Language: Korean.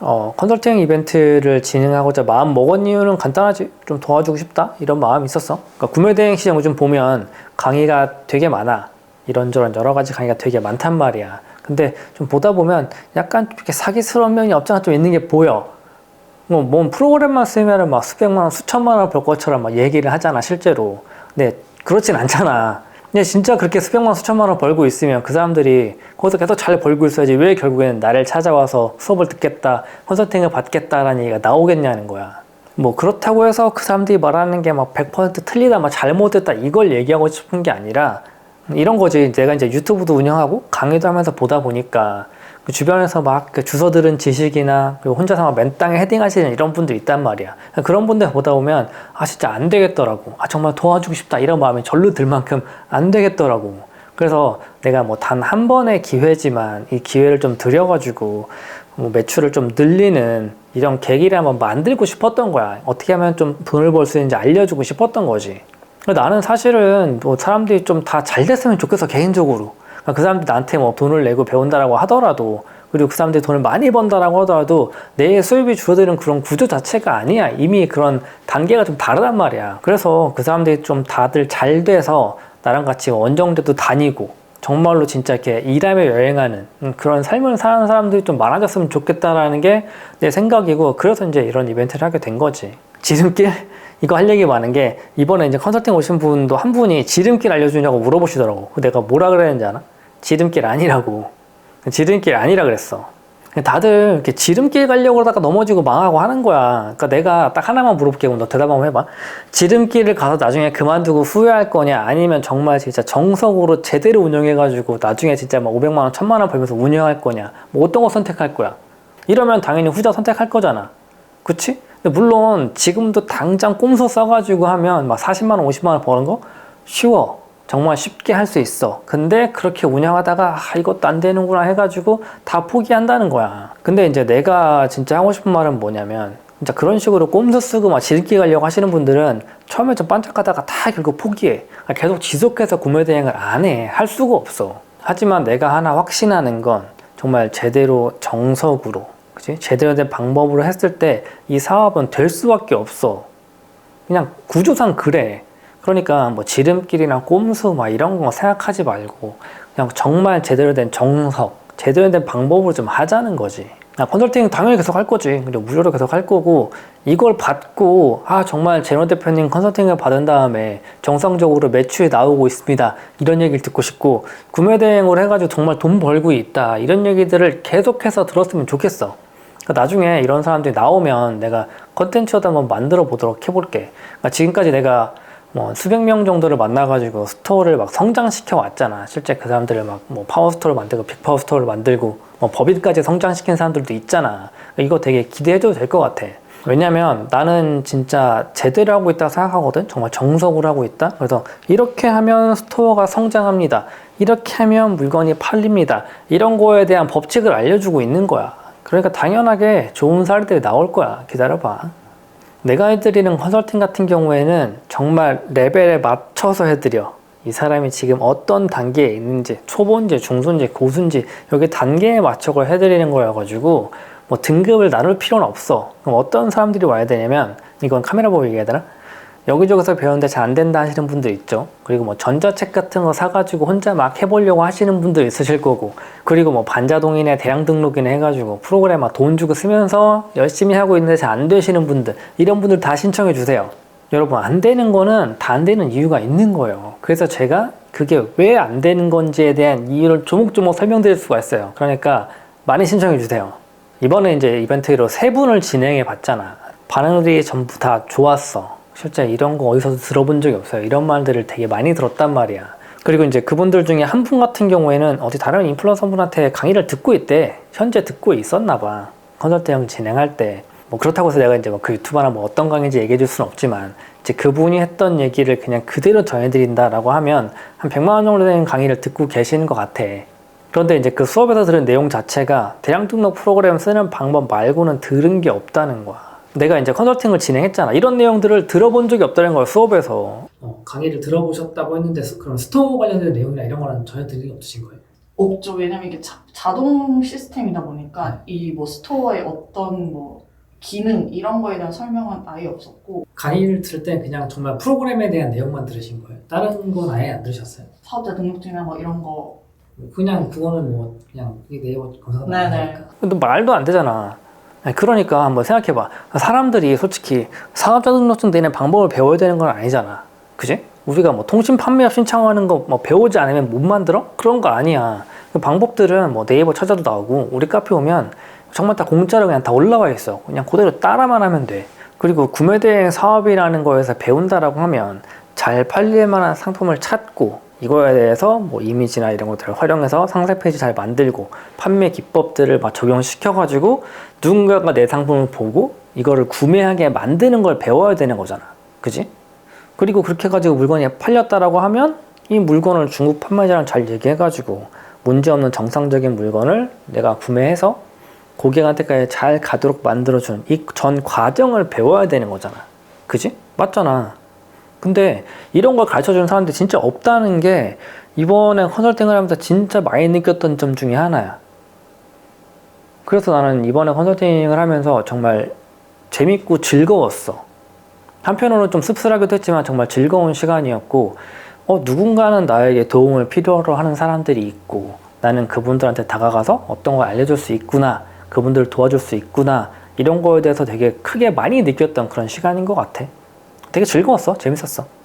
어, 컨설팅 이벤트를 진행하고자 마음 먹은 이유는 간단하지. 좀 도와주고 싶다. 이런 마음이 있었어. 그러니까 구매 대행 시장 요즘 보면 강의가 되게 많아. 이런저런 여러 가지 강의가 되게 많단 말이야. 근데 좀 보다 보면 약간 이렇게 사기스러운 면이 없잖아 좀 있는 게 보여. 뭐, 뭔 프로그램만 쓰면은 막 수백만 원, 수천만 원 벌 것처럼 막 얘기를 하잖아, 실제로. 근데 그렇진 않잖아. 근데 진짜 그렇게 수백만 원, 수천만 원 벌고 있으면 그 사람들이 거기서 계속 잘 벌고 있어야지 왜 결국에는 나를 찾아와서 수업을 듣겠다, 컨설팅을 받겠다라는 얘기가 나오겠냐는 거야. 뭐 그렇다고 해서 그 사람들이 말하는 게 막 100% 틀리다, 막 잘못됐다 이걸 얘기하고 싶은 게 아니라 이런 거지. 내가 이제 유튜브도 운영하고 강의도 하면서 보다 보니까 그 주변에서 막 그 주워 들은 지식이나 그리고 혼자서 막 맨땅에 헤딩하시는 이런 분들 있단 말이야. 그런 분들 보다 보면 아 진짜 안 되겠더라고. 아 정말 도와주고 싶다 이런 마음이 절로 들 만큼 안 되겠더라고. 그래서 내가 뭐 단 한 번의 기회지만 이 기회를 좀 들여가지고 뭐 매출을 좀 늘리는 이런 계기를 한번 만들고 싶었던 거야. 어떻게 하면 좀 돈을 벌 수 있는지 알려주고 싶었던 거지. 나는 사실은 뭐 사람들이 좀 다 잘 됐으면 좋겠어 개인적으로. 그러니까 그 사람들이 나한테 뭐 돈을 내고 배운다라고 하더라도 그리고 그 사람들이 돈을 많이 번다라고 하더라도 내 수입이 줄어드는 그런 구조 자체가 아니야. 이미 그런 단계가 좀 다르단 말이야. 그래서 그 사람들이 좀 다들 잘 돼서 나랑 같이 원정대도 다니고 정말로 진짜 이렇게 일하며 여행하는 음, 그런 삶을 사는 사람들이 좀 많아졌으면 좋겠다라는 게 내 생각이고 그래서 이제 이런 이벤트를 하게 된 거지. 지름길 이거 할 얘기 많은 게 이번에 이제 컨설팅 오신 분도 한 분이 지름길 알려주냐고 물어보시더라고. 내가 뭐라 그랬는지 아나? 지름길 아니라고. 지름길 아니라 그랬어. 다들 이렇게 지름길 가려고 그러다가 넘어지고 망하고 하는 거야. 그러니까 내가 딱 하나만 물어볼게. 그럼 너 대답 한번 해봐. 지름길을 가서 나중에 그만두고 후회할 거냐? 아니면 정말 진짜 정석으로 제대로 운영해가지고 나중에 진짜 막 500만 원, 1000만 원 벌면서 운영할 거냐? 뭐 어떤 거 선택할 거야? 이러면 당연히 후자 선택할 거잖아. 그치? 물론 지금도 당장 꼼수 써가지고 하면 막 40만 원, 50만 원 버는 거 쉬워. 정말 쉽게 할 수 있어. 근데 그렇게 운영하다가 아, 이것도 안 되는구나 해가지고 다 포기한다는 거야. 근데 이제 내가 진짜 하고 싶은 말은 뭐냐면 진짜 그런 식으로 꼼수 쓰고 막 지름길 가려고 하시는 분들은 처음에 좀 반짝하다가 다 결국 포기해. 계속 지속해서 구매 대행을 안 해. 할 수가 없어. 하지만 내가 하나 확신하는 건 정말 제대로 정석으로 그치? 제대로 된 방법으로 했을 때 이 사업은 될 수밖에 없어. 그냥 구조상 그래. 그러니까 뭐 지름길이나 꼼수 막 이런 거 생각하지 말고 그냥 정말 제대로 된 정석, 제대로 된 방법으로 좀 하자는 거지. 나 컨설팅 당연히 계속 할 거지. 그리고 무료로 계속 할 거고 이걸 받고 아 정말 제노 대표님 컨설팅을 받은 다음에 정상적으로 매출이 나오고 있습니다. 이런 얘기를 듣고 싶고 구매 대행으로 해가지고 정말 돈 벌고 있다. 이런 얘기들을 계속해서 들었으면 좋겠어. 그러니까 나중에 이런 사람들이 나오면 내가 컨텐츠도 한번 만들어 보도록 해볼게. 그러니까 지금까지 내가 뭐 수백 명 정도를 만나가지고 스토어를 막 성장시켜 왔잖아. 실제 그 사람들을 막 뭐 파워 스토어를 만들고 빅 파워 스토어를 만들고 뭐 법인까지 성장시킨 사람들도 있잖아. 이거 되게 기대해줘도 될 것 같아. 왜냐면 나는 진짜 제대로 하고 있다고 생각하거든. 정말 정석으로 하고 있다. 그래서 이렇게 하면 스토어가 성장합니다. 이렇게 하면 물건이 팔립니다. 이런 거에 대한 법칙을 알려주고 있는 거야. 그러니까 당연하게 좋은 사례들이 나올 거야. 기다려봐. 내가 해드리는 컨설팅 같은 경우에는 정말 레벨에 맞춰서 해드려. 이 사람이 지금 어떤 단계에 있는지, 초보인지, 중소인지, 고수인지, 여기 단계에 맞춰서 해드리는 거여가지고, 뭐 등급을 나눌 필요는 없어. 그럼 어떤 사람들이 와야 되냐면, 이건 카메라 보고 얘기해야 되나? 여기저기서 배우는데 잘 안 된다 하시는 분들 있죠. 그리고 뭐 전자책 같은 거 사가지고 혼자 막 해보려고 하시는 분들 있으실 거고, 그리고 뭐 반자동이나 대량 등록이나 해가지고 프로그램 막돈 주고 쓰면서 열심히 하고 있는데 잘 안 되시는 분들, 이런 분들 다 신청해 주세요. 여러분, 안 되는 거는 다 안 되는 이유가 있는 거예요. 그래서 제가 그게 왜 안 되는 건지에 대한 이유를 조목조목 설명드릴 수가 있어요. 그러니까 많이 신청해 주세요. 이번에 이제 이벤트로 세 분을 진행해 봤잖아. 반응들이 전부 다 좋았어. 실제 이런 거 어디서도 들어본 적이 없어요. 이런 말들을 되게 많이 들었단 말이야. 그리고 이제 그분들 중에 한 분 같은 경우에는 어디 다른 인플루언서 분한테 강의를 듣고 있대. 현재 듣고 있었나 봐. 컨설팅 진행할 때. 뭐 그렇다고 해서 내가 이제 뭐 그 유튜버나 뭐 어떤 강의인지 얘기해 줄 수는 없지만 이제 그분이 했던 얘기를 그냥 그대로 전해드린다라고 하면 한 100만 원 정도 되는 강의를 듣고 계시는 것 같아. 그런데 이제 그 수업에서 들은 내용 자체가 대량 등록 프로그램 쓰는 방법 말고는 들은 게 없다는 거야. 내가 이제 컨설팅을 진행했잖아. 이런 내용들을 들어본 적이 없다는 거야, 수업에서. 어, 강의를 들어보셨다고 했는데 스- 그런 스토어 관련된 내용이나 이런 거는 전혀 들은 게 없으신 거예요? 없죠. 왜냐면 이게 자, 자동 시스템이다 보니까 이 뭐 스토어의 어떤 뭐 기능 이런 거에 대한 설명은 아예 없었고 강의를 들을 때 그냥 정말 프로그램에 대한 내용만 들으신 거예요? 다른 건 아예 안 들으셨어요? 사업자 등록증이나 뭐 이런 거 그냥 그거는 뭐 그냥 이 네이버 검사가 네네. 나니까. 근데 말도 안 되잖아. 그러니까 한번 생각해봐. 사람들이 솔직히 사업자 등록증 내는 방법을 배워야 되는 건 아니잖아. 그지? 우리가 뭐 통신 판매업 신청하는 거 뭐 배우지 않으면 못 만들어? 그런 거 아니야. 그 방법들은 뭐 네이버 찾아도 나오고 우리 카페 오면 정말 다 공짜로 그냥 다 올라와 있어. 그냥 그대로 따라만 하면 돼. 그리고 구매대행 사업이라는 거에서 배운다라고 하면 잘 팔릴 만한 상품을 찾고 이거에 대해서 뭐 이미지나 이런 것들을 활용해서 상세 페이지 잘 만들고 판매 기법들을 막 적용시켜 가지고 누군가가 내 상품을 보고 이거를 구매하게 만드는 걸 배워야 되는 거잖아. 그지? 그리고 그렇게 해가지고 물건이 팔렸다라고 하면 이 물건을 중국 판매자랑 잘 얘기해 가지고 문제없는 정상적인 물건을 내가 구매해서 고객한테까지 잘 가도록 만들어주는 이 전 과정을 배워야 되는 거잖아. 그지? 맞잖아. 근데 이런 걸 가르쳐 주는 사람들이 진짜 없다는 게 이번에 컨설팅을 하면서 진짜 많이 느꼈던 점 중에 하나야. 그래서 나는 이번에 컨설팅을 하면서 정말 재밌고 즐거웠어. 한편으로는 좀 씁쓸하기도 했지만 정말 즐거운 시간이었고, 어, 누군가는 나에게 도움을 필요로 하는 사람들이 있고, 나는 그분들한테 다가가서 어떤 걸 알려줄 수 있구나, 그분들을 도와줄 수 있구나, 이런 거에 대해서 되게 크게 많이 느꼈던 그런 시간인 것 같아. 되게 즐거웠어. 재밌었어.